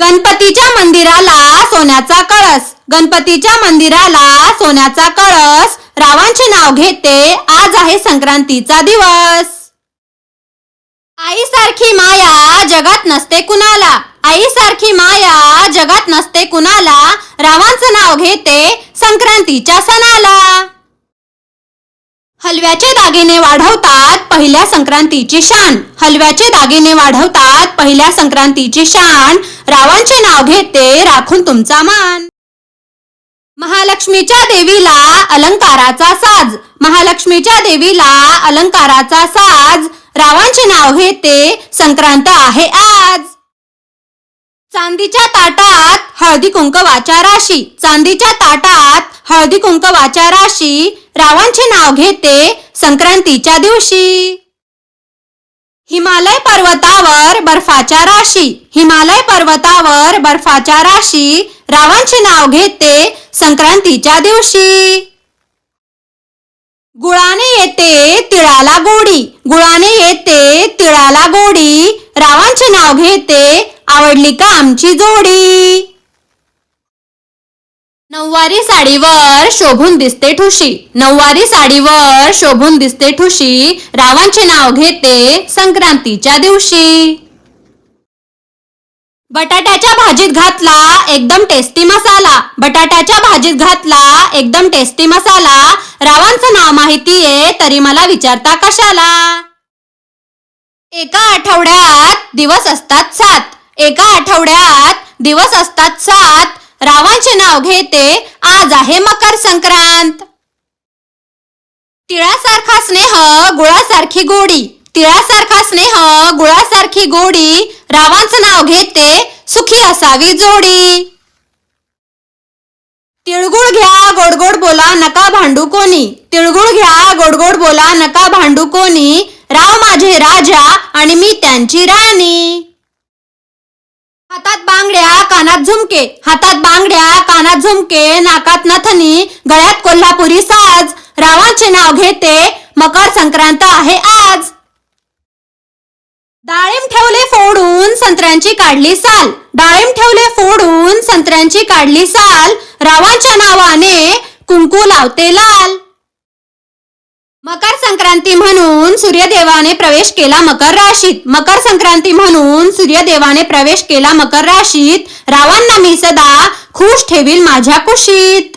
गणपतीच्या मंदिराला सोन्याचा कळस. गणपतीच्या मंदिराला सोन्याचा कळस. रावांचे नाव घेते आज आहे संक्रांतीचा दिवस. आईसारखी माया जगात नसते कुणाला. आईसारखी माया जगात नसते कुणाला. रावांचं नाव घेते संक्रांतीच्या सणाला. हलव्याचे दागिने वाढवतात पहिल्या संक्रांतीची शान. हलव्याचे दागिने वाढवतात पहिल्या संक्रांतीची शान. रावांचे नाव घेते राखून तुमचा मान. महालक्ष्मीच्या देवीला अलंकाराचा साज. महालक्ष्मीच्या देवीला अलंकाराचा साज. रावांचे नाव घेते संक्रांत आहे आज. चांदीच्या ताटात हळदी कुंकवाच्या राशी. चांदीच्या ताटात हळदी कुंकवाच्या राशी रावांचे नाव घेते संक्रांतीच्या दिवशी. हिमालय पर्वतावर बर्फाच्या राशी हिमालय पर्वतावर बर्फाच्या राशी रावांचे नाव घेते संक्रांतीच्या दिवशी. गुळाने येते तिळाला गोडी गुळाने येते तिळाला गोडी रावांचे नाव घेते आवडली का आमची जोडी. नऊवारी साडीवर शोभून दिसते ठुशी. नऊवारी साडीवर शोभून दिसते ठुशी. रावांचे नाव घेते संक्रांतीच्या दिवशी. बटाट्याच्या भाजीत घातला एकदम टेस्टी मसाला. बटाट्याच्या भाजीत घातला एकदम टेस्टी मसाला. रावांचं नाव माहितीये तरी मला विचारता कशाला? एका आठवड्यात दिवस असतात सात. एका आठवड्यात दिवस असतात सात. रावांचे नाव घेते आज आहे मकर संक्रांत. तिळासारखा स्नेह गुळासारखी गोडी. तिळासारखा स्नेह गुळासारखी गोडी रावांचं नाव घेते सुखी असावी जोडी. तिळगुळ घ्या गोडगोड बोला नका भांडू कोणी. तिळगुळ घ्या गोडगोड बोला नका भांडू कोणी. राव माझे राजा आणि मी त्यांची राणी. झुमके. हातात बांगड्या कानात झुमके नाकात नथनी गळ्यात कोल्हापुरी साज. रावांचे नाव घेते मकर संक्रांत आहे आज. डाळिंब ठेवले फोडून संत्र्यांची काढली साल. डाळिंब ठेवले फोडून संत्र्यांची काढली साल. रावांच्या नावाने कुंकू लावते लाल. मकर संक्रांती म्हणून सूर्यदेवाने प्रवेश केला मकर राशीत. मकर संक्रांती म्हणून सूर्यदेवाने प्रवेश केला मकर राशीत. रावांना मी सदा खुश ठेवील माझ्या कुशीत.